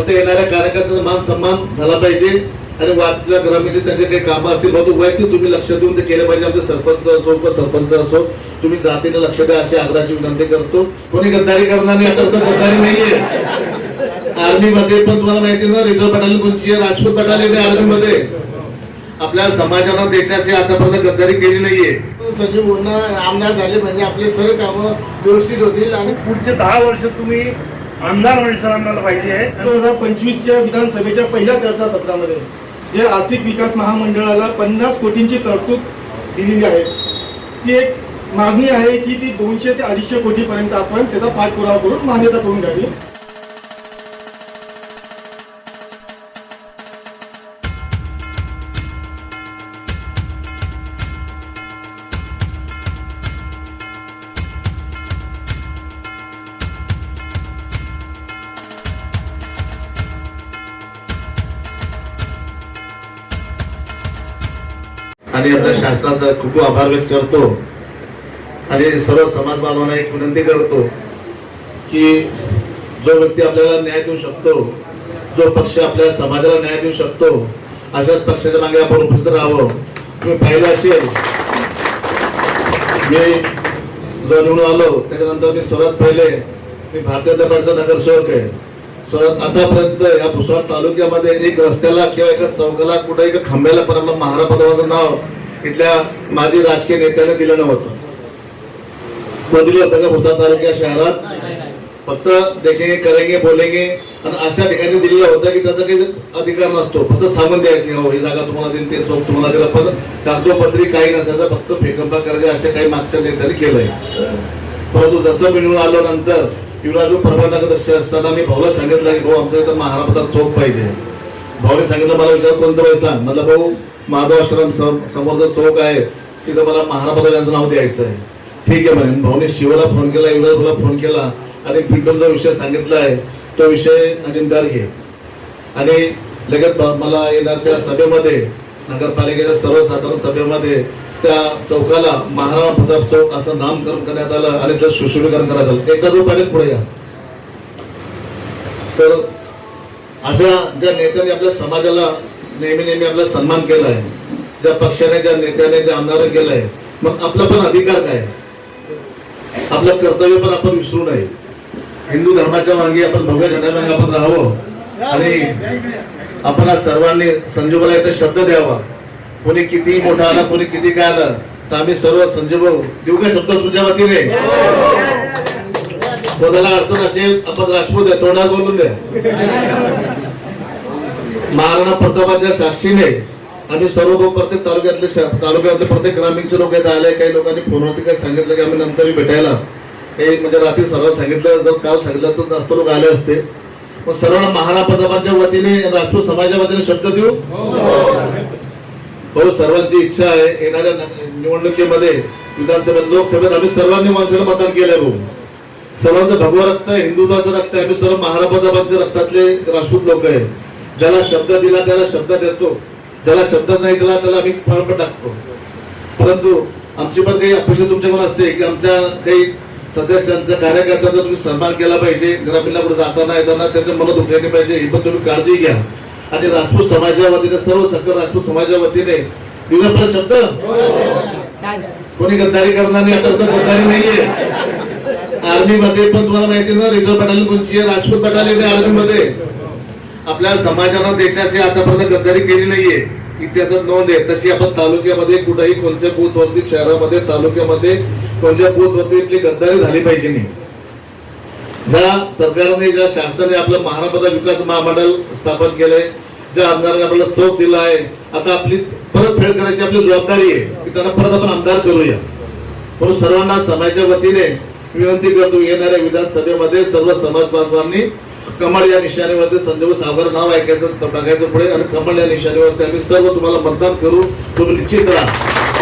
फक्त येणाऱ्या कार्यकर्त्यांचा मान सन्मान झाला पाहिजे. आणि वाटल्या ग्रामीणचे त्यांचे काही कामं असतील बहुतेक वैयक्तिक तुम्ही लक्ष देऊन ते केलं पाहिजे. आमचे सरपंच असो किंवा सरपंच असो तुम्ही जातीने लक्ष द्या अशी आग्रहाची विनंती करतो. कोणी गद्दारी करणार नाही आता गद्दारी नाहीये. आर्मी मध्ये पण तुम्हाला माहिती ना रिझर्व्ह बटालियन कोणची आहे? राजपूत बटालियन आहे आर्मी मध्ये आपल्या समाजानं देशाची आतापर्यंत गद्दारी केली नाहीये. संजीव बोलणं आमदार झाले म्हणजे आपले सर्व कामं व्यवस्थित होतील आणि पुढचे दहा वर्ष तुम्ही आमदार म्हणजे आम्हाला पाहिजे दोन हजार पंचवीसच्या विधानसभेच्या पहिल्या चर्चा सत्रामध्ये जे आर्थिक विकास महामंडळाला पन्नास कोटींची तरतूद दिलेली आहे ती एक मागणी आहे की ती दोनशे ते अडीचशे कोटीपर्यंत आपण त्याचा पाठपुरावा करून मान्यता करून घ्यावी. आणि आपल्या शासनाचा खूप खूप आभार व्यक्त करतो. आणि सर्व समाज बांधवांना एक विनंती करतो की जो व्यक्ती आपल्याला न्याय देऊ शकतो जो पक्ष आपल्या समाजाला न्याय देऊ शकतो अशाच पक्षाच्या मागे आपण उपस्थित राहावं. तुम्ही पाहिलं असेल मी जो निवडून आलो त्याच्यानंतर मी सर्वात पहिले मी भारतीय जनता पार्टीचा नगरसेवक आहे. आतापर्यंत या भुसावळ तालुक्यामध्ये एक रस्त्याला किंवा एका चौकाला कुठे एका खांब्याला परमला आपलं महारापदाचं नाव इथल्या माजी राजकीय नेत्याने दिलं नव्हतं. बदली होतं का भुसावळ तालुक्या शहरात? फक्त देखेंगे करेंगे बोलेंगे. आणि अशा ठिकाणी दिलेलं होतं की त्याचा काही अधिकार नसतो. फक्त सांगून द्यायची हो ही जागा तुम्हाला दिली ते चौक तुम्हाला दिलं पण कागदोपत्री काही नसायचं फक्त फेकंबा करायचे असे काही मागच्या नेत्यांनी केलंय. परंतु जसं मिळून आलो नंतर युवराज परवाना दक्ष असताना मी भाऊला सांगितलं की भाऊ आमच्या इथं महारापदात चौक पाहिजे. भाऊने सांगितलं मला विचार कोणतं वय सांग? म्हटलं भाऊ माधव आश्रम सम- समोरचा चौक आहे तिथं मला महारापदा यांचं नाव द्यायचं आहे. ठीक आहे म्हणे भाऊने शिवला फोन केला युवराजूला फोन केला आणि पिंटोलचा विषय सांगितला आहे तो विषय अजिंदार घे. आणि लगेच मला येणार त्या सभेमध्ये नगरपालिकेच्या सर्वसाधारण सभेमध्ये त्या चौकाला महाराणा प्रताप चौक असं नामकरण करण्यात आलं आणि त्याचं सुशोभीकरण करण्यात आलं. एकदा तो पाटील पुढे या. तर अशा ज्या नेत्यांनी आपल्या समाजाला नेहमी नेहमी आपला सन्मान केलाय ज्या पक्षाने ज्या नेत्याने ज्या आमदाराने केलंय मग आपला पण अधिकार काय? आपलं कर्तव्य पण आपण विसरू नये. हिंदू धर्माच्या मागे आपण भव्य झेंड्यामागे आपण राहावं. आणि आपण सर्वांनी संजीवला इथे शब्द द्यावा. कोणी किती मोठा आला कोणी किती काय आलं तर आम्ही सर्व संजीव भाऊ देऊ काय शब्द तुमच्या वतीने? कोणाला अडचण असेल आपण राजपूत आहे तोंडा बोलून द्या. महाराणा प्रतापाच्या साक्षीने आम्ही सर्व लोक प्रत्येक तालुक्यातले तालुक्यातले प्रत्येक ग्रामीणचे लोक येत आले काही लोकांनी फोनवरती काय सांगितलं की आम्ही नंतर भेटायला. काही म्हणजे रात्री सर्व सांगितलं जर काल सांगितलं तर जास्त लोक आले असते. मग सर्वांना महाराणा प्रतापांच्या वतीने राजपूत समाजाच्या वतीने शब्द देऊ? हो. हो सर्वांची इच्छा आहे. येणाऱ्या निवडणुकीमध्ये विधानसभेत लोकसभेत आम्ही सर्वांनी माणसाला मतदान केलंय भाऊ. सर्वांचं भगवं रक्त आहे हिंदुत्वाचं रक्त आहे. आम्ही सर्व महाराणा रक्तातले राजपूत लोक आहे ज्याला शब्द दिला त्याला शब्द देतो. ज्याला शब्द नाही दिला त्याला आम्ही फळ पण टाकतो. परंतु आमची पण काही अपेक्षा तुमच्याकडून असते की आमच्या काही सदस्यांचा कार्यकर्त्यांचा तुम्ही सन्मान केला पाहिजे. ग्रामीणला पुढे जाताना येताना त्यांचं मला दुखले पाहिजे. ही पण तुम्ही काळजी घ्या. आणि राजपूत समाजाच्या वतीने सर्व सकल राजपूत समाजाच्या वतीने. दिलं शब्द? कोणी गद्दारी करणार नाही आता गद्दारी नाहीये. आर्मी मध्ये पण तुम्हाला माहिती ना रिझर्व्ह बटालियन कोणची आहे? राजपूत बटालियन आर्मी मध्ये आपल्या समाजानं देशाची आतापर्यंत गद्दारी केली नाहीये. इतिहासात नोंद आहे. तशी आपण तालुक्यामध्ये कुठेही कोणत्या बूथ वरती शहरामध्ये तालुक्यामध्ये कोणत्या बूथ वरती इथली गद्दारी झाली पाहिजे नाही. ज्या सरकारने ज्या शासनाने आपलं महाराष्ट्र विकास महामंडळ स्थापन केलंय ज्या आमदारांनी आपल्याला सोप दिला आहे आता आपली परत फेड करायची आपली जबाबदारी आहे की त्यांना परत आपण आमदार करूया. म्हणून सर्वांना समाजाच्या वतीने विनंती करतो येणाऱ्या विधानसभेमध्ये सर्व समाज बांधवांनी कमळ या निशाणीवरती संजीव सावकार नाव ऐकायचं बघायचं पुढे आणि कमळ या निशाणीवरती आम्ही सर्व तुम्हाला मतदान करू. तुम्ही निश्चित राहा.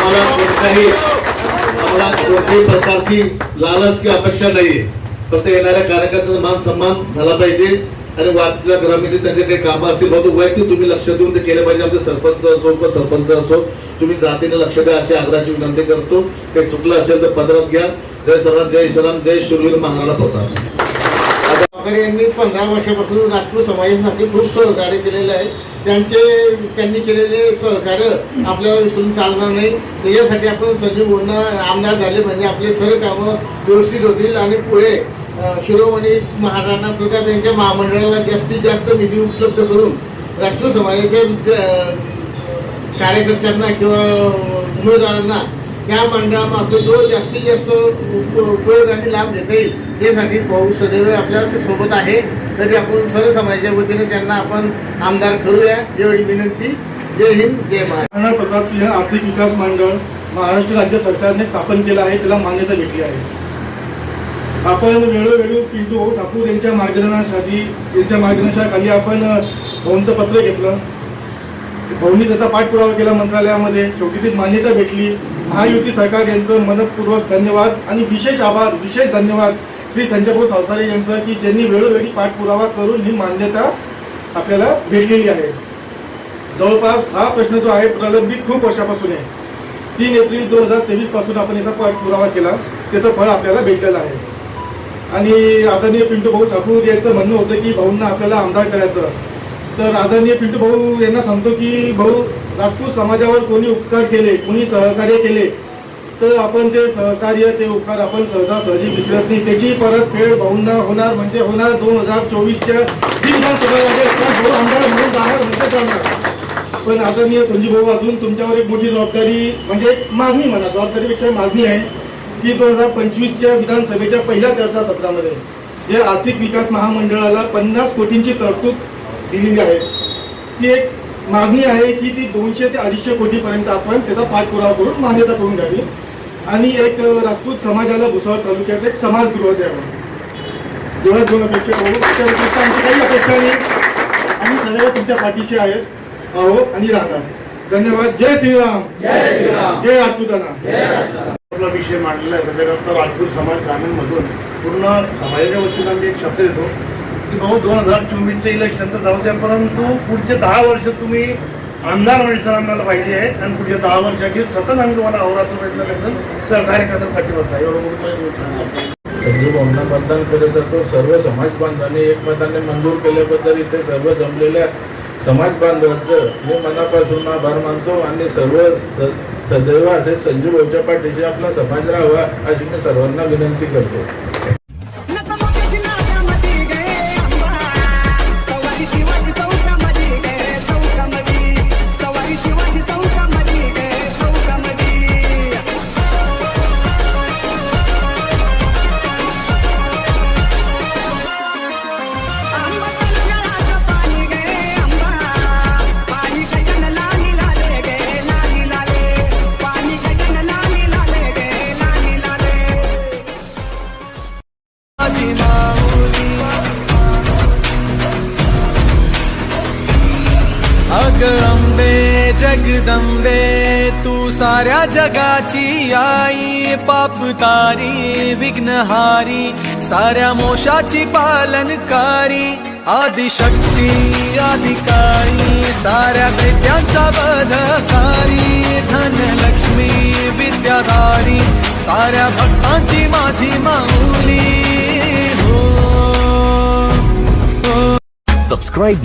आम्हाला कोणत्याही आम्हाला कोणत्याही प्रकारची लालच किंवा अपेक्षा नाहीये. फक्त येणाऱ्या कार्यकर्त्यांचा मान सन्मान झाला पाहिजे. आणि वाटल्या ग्रामीणचे त्यांचे काही कामं असतील बहुतेक वैयक्तिक तुम्ही लक्ष देऊन ते केले पाहिजे. आमचे सरपंच असो किंवा सरपंच असो तुम्ही जातीने लक्ष द्या अशी आग्रहाची विनंती करतो. काही चुकलं असेल तर पदरात घ्या. जय सर्वात जय श्रीराम जय शिववीर महाराणा प्रताप. आता यांनी पंधरा वर्षापासून राजपूत समाजासाठी खूप सहकार्य केलेलं आहे. त्यांचे त्यांनी केलेले सहकार्य आपल्याला विसरून चालणार नाही. त्याच्यासाठी आपण संजीव बोलणं आमदार झाले म्हणजे आपले सर्व कामं व्यवस्थित होतील आणि पुढे शिरोमणी महाराणा प्रताप यांच्या महामंडळाला जास्तीत जास्त निधी उपलब्ध करून राष्ट्रीय समाजाच्या कार्यकर्त्यांना किंवा उमेदवारांना त्या मंडळामार्फत जो जास्तीत जास्त उप- उपयोग आणि लाभ घेता येईल त्यासाठी भाऊ सदैव आपल्यासोबत आहे. तरी आपण सर्व समाजाच्या वतीने त्यांना आपण आमदार करूया. एवढी विनंती. जय हिंद जय महाराष्ट्र प्रताप सिंह आर्थिक विकास मंडळ महाराष्ट्र राज्य सरकारने स्थापन केलं आहे त्याला मान्यता भेटली आहे. आपण वेळोवेळी पिंटू ठाकूर यांच्या मार्गदर्शनासाठी यांच्या मार्गदर्शनाखाली आपण अ, पत्र घेतलं. भाऊंनी त्याचा पाठपुरावा केला मंत्रालयामध्ये. शेवटी ती मान्यता भेटली. महायुती सरकार यांचं मनपूर्वक धन्यवाद आणि विशेष आभार विशेष धन्यवाद श्री संजय भाऊ सावतारे यांचं की ज्यांनी वेळोवेळी पाठपुरावा करून ही मान्यता आपल्याला भेटलेली आहे. जवळपास हा प्रश्न जो आहे प्रलंबित खूप वर्षापासून आहे. तीन एप्रिल दोन हजार तेवीसपासून आपण याचा पाठपुरावा केला. त्याचं फळ आपल्याला भेटलेलं आहे. आणि आदरणीय पिंटू भाऊ ठाकूर यांचं म्हणणं होतं की भाऊंना आपल्याला आमदार करायचं. तर आदरणीय पिंटू भाऊ यांना सांगतो की भाऊ राजपूत समाजावर कोणी उपकार केले कोणी सहकार्य केले तर आपण ते सहकार्य ते उपकार आपण सहजासहजी विसरत नाही. त्याची परतफेड भाऊंना होणार म्हणजे होणार दोन हजार चोवीसच्या जी विधानसभा आमदार म्हणून जाणार म्हणजे जाणार पण आदरणीय संजीव भाऊ अजून तुमच्यावर एक मोठी जबाबदारी म्हणजे एक मागणी म्हणा जबाबदारीपेक्षा मागणी आहे की दोन हजार पंचवीसच्या विधानसभेच्या पहिल्या चर्चासत्रामध्ये जे आर्थिक विकास महामंडळाला पन्नास कोटींची तरतूद दिलेली आहे. ती एक मागणी आहे की ती दोनशे ते अडीचशे कोटीपर्यंत आपण त्याचा पाठपुरावा करून मान्यता करून द्यावी आणि एक राजपूत समाजाला भुसावळ तालुक्यात एक समाजगृह द्यावं. एवढ्याच दोन अपेक्षा करू त्याच्या व्यतिरिक्त आमची काही अपेक्षा नाही. आम्ही सदैव तुमच्या पाठीशी आहेत. आहोत आणि राहतात धन्यवाद. जय श्रीराम. जय श्रीराम. जय राजपूताना. आपला विषय मांडलेला आहे. राजपूत समाज ग्रामीणमधून पूर्ण समाजाच्या वतीनं मी एक शब्द देतो. की भाऊ दोन हजार चोवीसचं इलेक्शन तर जाऊ द्या परंतु पुढचे दहा वर्ष तुम्ही आमदार म्हणजे आम्हाला पाहिजे आहे आणि पुढच्या दहा वर्षाची सतत आम्ही तुम्हाला आवराचा प्रयत्न करतो सहकार्य करण्यासाठी पाठिंबा आहे एवढं मतदान केलं तर तो सर्व समाज बांधवांनी एकमताने मंजूर केल्याबद्दल इथे सर्व जमलेल्या समाज बांधवांचं मी मनापासून आभार मानतो आणि सर्व सदैव असे संजीव भाऊच्या पाठीशी आपला समाज राहावा अशी मी सर्वांना विनंती करतो. जगदंबे जगदंबे तू साऱ्या जगाची आई पापतारी विघ्नहारी साऱ्या मोशाची पालनकारी आदिशक्ती अधिकारी साऱ्या दैत्यांचा बधकारी धनलक्ष्मी विद्याधारी साऱ्या भक्तांची माझी माऊली. Subscribe Subscribe